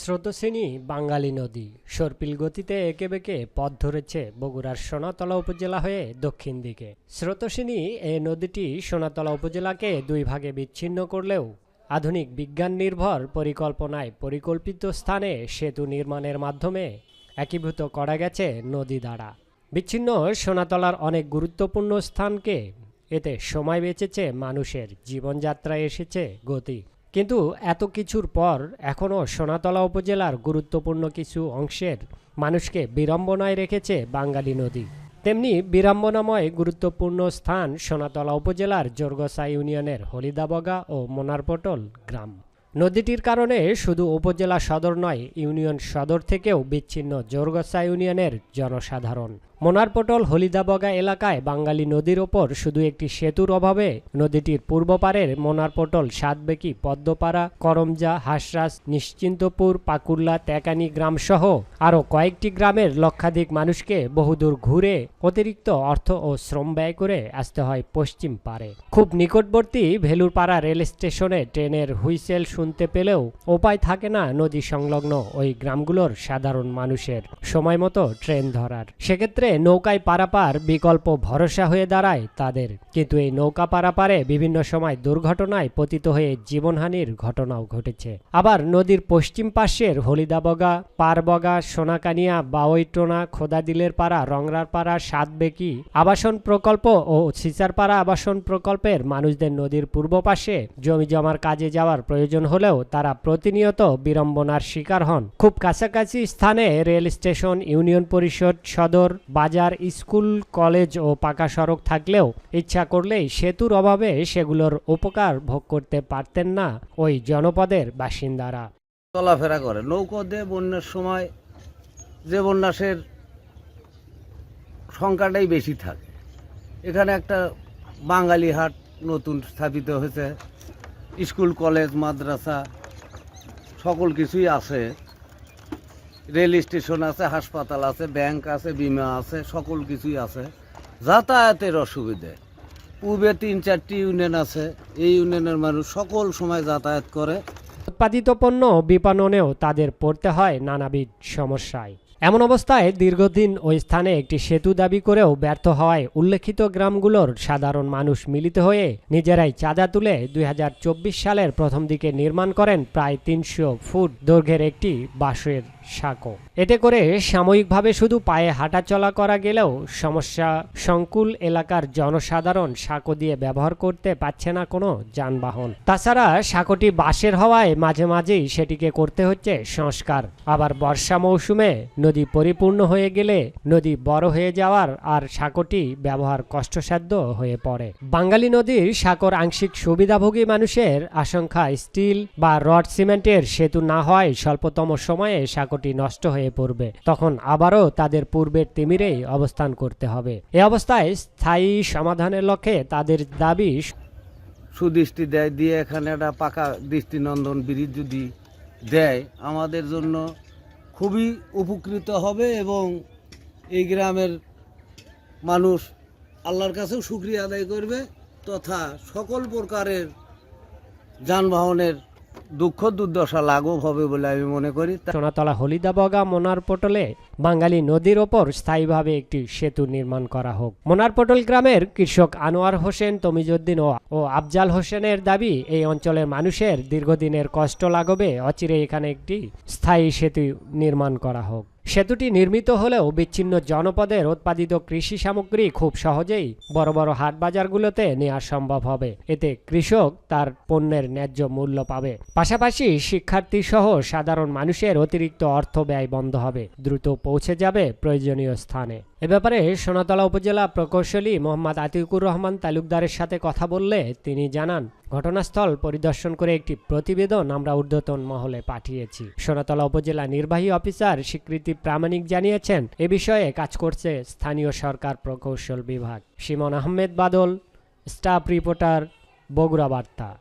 স্রোতস্বিনী বাঙালি নদী। সর্পিল গতিতে এঁকে বেঁকে পথ ধরেছে বগুড়ার সোনাতলা উপজেলা হয়ে দক্ষিণ দিকে। স্রোতস্বিনী এ নদীটি সোনাতলা উপজেলাকে দুই ভাগে বিচ্ছিন্ন করলেও আধুনিক বিজ্ঞান নির্ভর পরিকল্পনায় পরিকল্পিত স্থানে সেতু নির্মাণের মাধ্যমে একীভূত করা গেছে নদী দ্বারা। বিচ্ছিন্ন সোনাতলার অনেক গুরুত্বপূর্ণ স্থানকে এতে সময় বেঁচেছে মানুষের। জীবনযাত্রায় এসেছে গতি। কিন্তু এত কিছুর পর এখনও সোনাতলা উপজেলার গুরুত্বপূর্ণ কিছু অংশের মানুষকে বিড়ম্বনায় রেখেছে বাঙালি নদী। তেমনি বিড়ম্বনাময় গুরুত্বপূর্ণ স্থান সোনাতলা উপজেলার জোরগসা ইউনিয়নের হলিদাবগা ও মোনারপটল গ্রাম। নদীটির কারণে শুধু উপজেলা সদর নয়, ইউনিয়ন সদর থেকেও বিচ্ছিন্ন জোরগসা ইউনিয়নের জনসাধারণ। মোনারপটল হলিদাবগা এলাকায় বাঙালি নদীর ওপর শুধু একটি সেতুর অভাবে নদীটির পূর্ব পারের মোনারপটল সাতবেকি, পদ্মপাড়া, করমজা, হাসরাস, নিশ্চিন্তপুর, পাকুল্লা তেকানি গ্রামসহ আরও কয়েকটি গ্রামের লক্ষাধিক মানুষকে বহুদূর ঘুরে অতিরিক্ত অর্থ ও শ্রম ব্যয় করে আসতে হয় পশ্চিম পারে খুব নিকটবর্তী ভেলুরপাড়া রেল স্টেশনে ট্রেনের হুইসেল শুনতে পেলেও উপায় থাকে না নদী সংলগ্ন ওই গ্রামগুলোর সাধারণ মানুষের। সময় মতো ট্রেন ধরার। সেক্ষেত্রে নৌকায় পারাপার বিকল্প ভরসা হয়ে দাঁড়ায় তাদের। কিন্তু এই নৌকা পারাপারে বিভিন্ন সময় দুর্ঘটনায় পতিত হয়ে জীবনহানির ঘটনাও ঘটেছে। আবার নদীর পশ্চিম পাশের হলিদাবগা, পারবগা, সোনাকানিয়া, বাওইটোনা, খোদাদিলের পাড়া, রংরার পাড়া, সাতবেকি আবাসন প্রকল্প ও সিসারপাড়া আবাসন প্রকল্পের মানুষদের নদীর পূর্ব পাশে জমি জমার কাজে যাওয়ার প্রয়োজন হলেও তারা প্রতিনিয়ত বিড়ম্বনার শিকার হন। খুব কাছাকাছি স্থানে রেল স্টেশন, ইউনিয়ন পরিষদ, সদর বাজার, স্কুল, কলেজ ও পাকা সড়ক থাকলেও ইচ্ছা করলেই সেতুর অভাবে সেগুলোর উপকার ভোগ করতে পারতেন না ওই জনপদের বাসিন্দারা। চলাফেরা করে। নৌকো দিয়ে বন্যার সময় যে বন্যাসের সংখ্যাটাই বেশি থাকে। এখানে একটা বাঙালি হাট নতুন স্থাপিত হয়েছে। স্কুল, কলেজ, মাদ্রাসা সকল কিছুই আছে। রেল স্টেশন আছে, হাসপাতাল আছে, ব্যাংক আছে, বিমা আছে, সকল কিছুই আছে। যাতায়াতের অসুবিধে। পূর্বে তিন চারটি ইউনিয়ন আছে। এই ইউনিয়নের মানুষ সকল সময় যাতায়াত করে। উৎপাদিত পণ্য বিপণনেও তাদের পড়তে হয় নানাবিধ সমস্যায়। এমন অবস্থায় দীর্ঘদিন ওই স্থানে একটি সেতু দাবি করেও ব্যর্থ হওয়ায় উল্লেখিত গ্রামগুলোর সাধারণ মানুষ মিলিত হয়ে নিজেরাই চাঁদা তুলে দুই হাজার চব্বিশ সালের প্রথম দিকে নির্মাণ করেন প্রায় তিনশো ফুট দৈর্ঘ্যের একটি বাঁশের সাঁকো। এতে করে সাময়িকভাবে শুধু পায়ে হাঁটাচলা করা গেলেও সমস্যা সংকুল এলাকার জনসাধারণ সাঁকো দিয়ে ব্যবহার করতে পারছে না কোনো যানবাহন। তাছাড়া সাঁকোটি বাঁশের হওয়ায় মাঝে মাঝেই সেটিকে করতে হচ্ছে সংস্কার। আবার বর্ষা মৌসুমে নদী পরিপূর্ণ হয়ে গেলে নদী বড় হয়ে যাওয়ার আর সাঁকোটি ব্যবহার কষ্টসাধ্য হয়ে পড়ে। বাঙালি নদীর সাঁকোর আংশিক সুবিধাভোগী মানুষের আশঙ্কা স্টিল বা রড সিমেন্টের সেতু না হওয়ায় স্বল্পতম সময়ে সাঁকোটি নষ্ট হয়ে পড়বে। তখন আবারও তাদের পূর্বের তিমিরেই অবস্থান করতে হবে। এ অবস্থায় স্থায়ী সমাধানের লক্ষ্যে তাদের দাবি সুদৃষ্টি দেয়, দিয়ে এখানে একটা পাকা দৃষ্টিনন্দন ব্রিজ যদি দেয়, আমাদের জন্য খুবই উপকৃত হবে এবং এই গ্রামের মানুষ আল্লাহর কাছেও সুক্রিয়া আদায় করবে তথা সকল প্রকারের যানবাহনের দুঃখ দুর্দশা লাঘব হবে বলে আমি মনে করি। সোনাতলা হলিদাবগা মোনার পটলে বাঙালি নদীর ওপর স্থায়ীভাবে একটি সেতু নির্মাণ করা হোক। মোনারপটল গ্রামের কৃষক আনোয়ার হোসেন তমিজুদ্দিন ও আফজাল হোসেনের দাবি, এই অঞ্চলের মানুষের দীর্ঘদিনের কষ্ট লাগবে অচিরে এখানে একটি স্থায়ী সেতু নির্মাণ করা হোক। সেতুটি নির্মিত হলেও বিচ্ছিন্ন জনপদের উৎপাদিত কৃষি সামগ্রী খুব সহজেই বড় বড় হাট বাজারগুলোতে নেওয়া সম্ভব হবে। এতে কৃষক তার পণ্যের ন্যায্য মূল্য পাবে। পাশাপাশি শিক্ষার্থী সহ সাধারণ মানুষের অতিরিক্ত অর্থ ব্যয় বন্ধ হবে। দ্রুত পৌঁছে যাবে প্রয়োজনীয় স্থানে। এ ব্যাপারে সোনাতলা উপজেলা প্রকৌশলী মোহাম্মদ আতিকুর রহমান তালুকদারের সাথে কথা বললে তিনি জানান ঘটনাস্থল পরিদর্শন করে একটি প্রতিবেদন আমরা ঊর্ধ্বতন মহলে পাঠিয়েছি। সোনাতলা উপজেলা নির্বাহী অফিসার স্বীকৃতি প্রামাণিক জানিয়েছেন, এ বিষয়ে কাজ করছে স্থানীয় সরকার প্রকৌশল বিভাগ। সিমন আহমেদ বাদল, স্টাফ রিপোর্টার, বগুড়া বার্তা।